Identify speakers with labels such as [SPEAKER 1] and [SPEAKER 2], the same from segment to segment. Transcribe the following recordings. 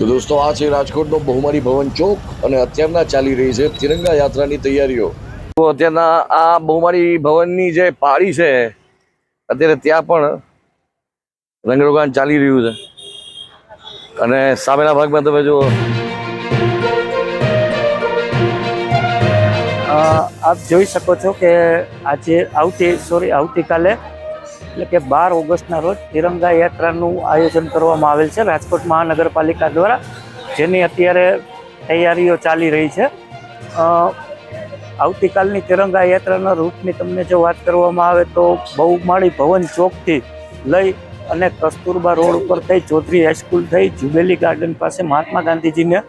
[SPEAKER 1] તો દોસ્તો, આ છે રાજકોટનો બહુમારી ભવન ચોક અને અત્યારના ચાલી રહી છે તિરંગા યાત્રાની તૈયારીઓ. તો અત્યારના આ બહુમારી ભવનની જે પાળી છે, અત્યારે ત્યાં પણ રંગરોગાન ચાલી રહ્યું છે. અને સામેના ભાગમાં તમે જુઓ.
[SPEAKER 2] આપ જોઈ શકો છો કે આજે આવતી, સોરી, આવતીકાલે એટલે કે બાર ઓગસ્ટના રોજ તિરંગા યાત્રાનું આયોજન કરવામાં આવેલ છે રાજકોટ મહાનગરપાલિકા દ્વારા, જેની અત્યારે તૈયારીઓ ચાલી રહી છે. આવતીકાલની તિરંગા યાત્રાના રૂટની તમને જો વાત કરવામાં આવે તો બહુમાળી ભવન ચોકથી લઈ અને કસ્તુરબા રોડ ઉપર થઈ ચૌધરી હાઈસ્કૂલ થઈ જુબેલી ગાર્ડન પાસે મહાત્મા ગાંધીજીને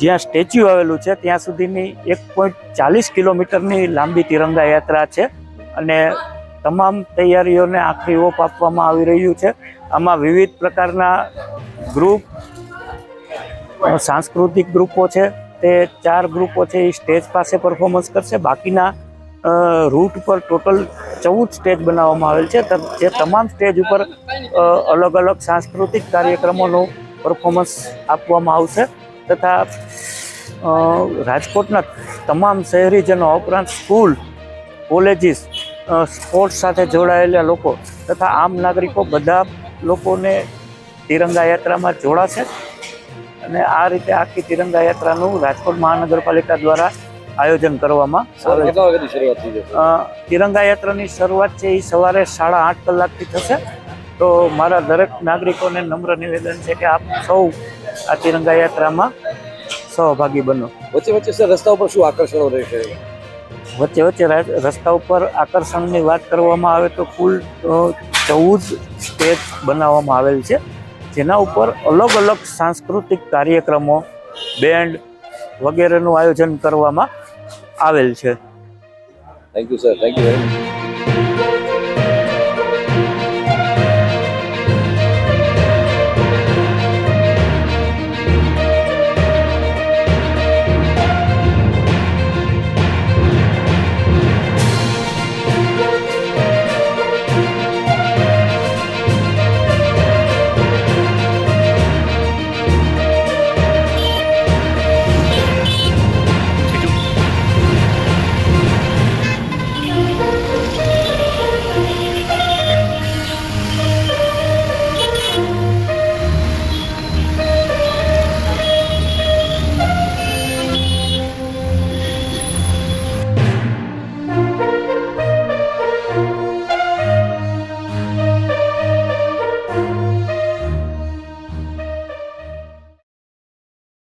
[SPEAKER 2] જ્યાં સ્ટેચ્યુ આવેલું છે ત્યાં સુધીની એક પોઈન્ટ ચાલીસ કિલોમીટરની લાંબી તિરંગા યાત્રા છે. અને તમામ તૈયારીઓને આખરી ઓપ આપવામાં આવી રહ્યું છે. આમાં વિવિધ પ્રકારના ગ્રુપ, સાંસ્કૃતિક ગ્રુપો છે. તે ચાર ગ્રુપો છે, એ સ્ટેજ પાસે પરફોર્મન્સ કરશે. બાકીના રૂટ પર ટોટલ ચૌદ સ્ટેજ બનાવવામાં આવેલ છે. જે તમામ સ્ટેજ ઉપર અલગ અલગ સાંસ્કૃતિક કાર્યક્રમોનું પરફોર્મન્સ આપવામાં આવશે. તથા રાજકોટના તમામ શહેરીજનો ઉપરાંત સ્કૂલ કોલેજીસ સ્પોર્ટ્સ સાથે જોડાયેલા લોકો તથા આમ નાગરિકો બધા લોકોને તિરંગા યાત્રામાં જોડાશે. અને આ રીતે આખી તિરંગા યાત્રાનું રાજકોટ મહાનગરપાલિકા દ્વારા આયોજન કરવામાં આવે છે. તિરંગા યાત્રાની શરૂઆત છે એ સવારે સાડા આઠ કલાકથી થશે. તો મારા દરેક નાગરિકોને નમ્ર નિવેદન છે કે આપ સૌ આ તિરંગા યાત્રામાં સહભાગી બનો.
[SPEAKER 1] વચ્ચે વચ્ચે સર રસ્તા ઉપર શું આકર્ષણો રહેશે?
[SPEAKER 2] વચ્ચે વચ્ચે રસ્તા ઉપર આકર્ષણની વાત કરવામાં આવે તો કુલ ચૌદ સ્ટેજ બનાવવામાં આવેલ છે, જેના ઉપર અલગ અલગ સાંસ્કૃતિક કાર્યક્રમો, બેન્ડ વગેરેનું આયોજન કરવામાં આવેલ છે.
[SPEAKER 1] Thank you sir thank you very much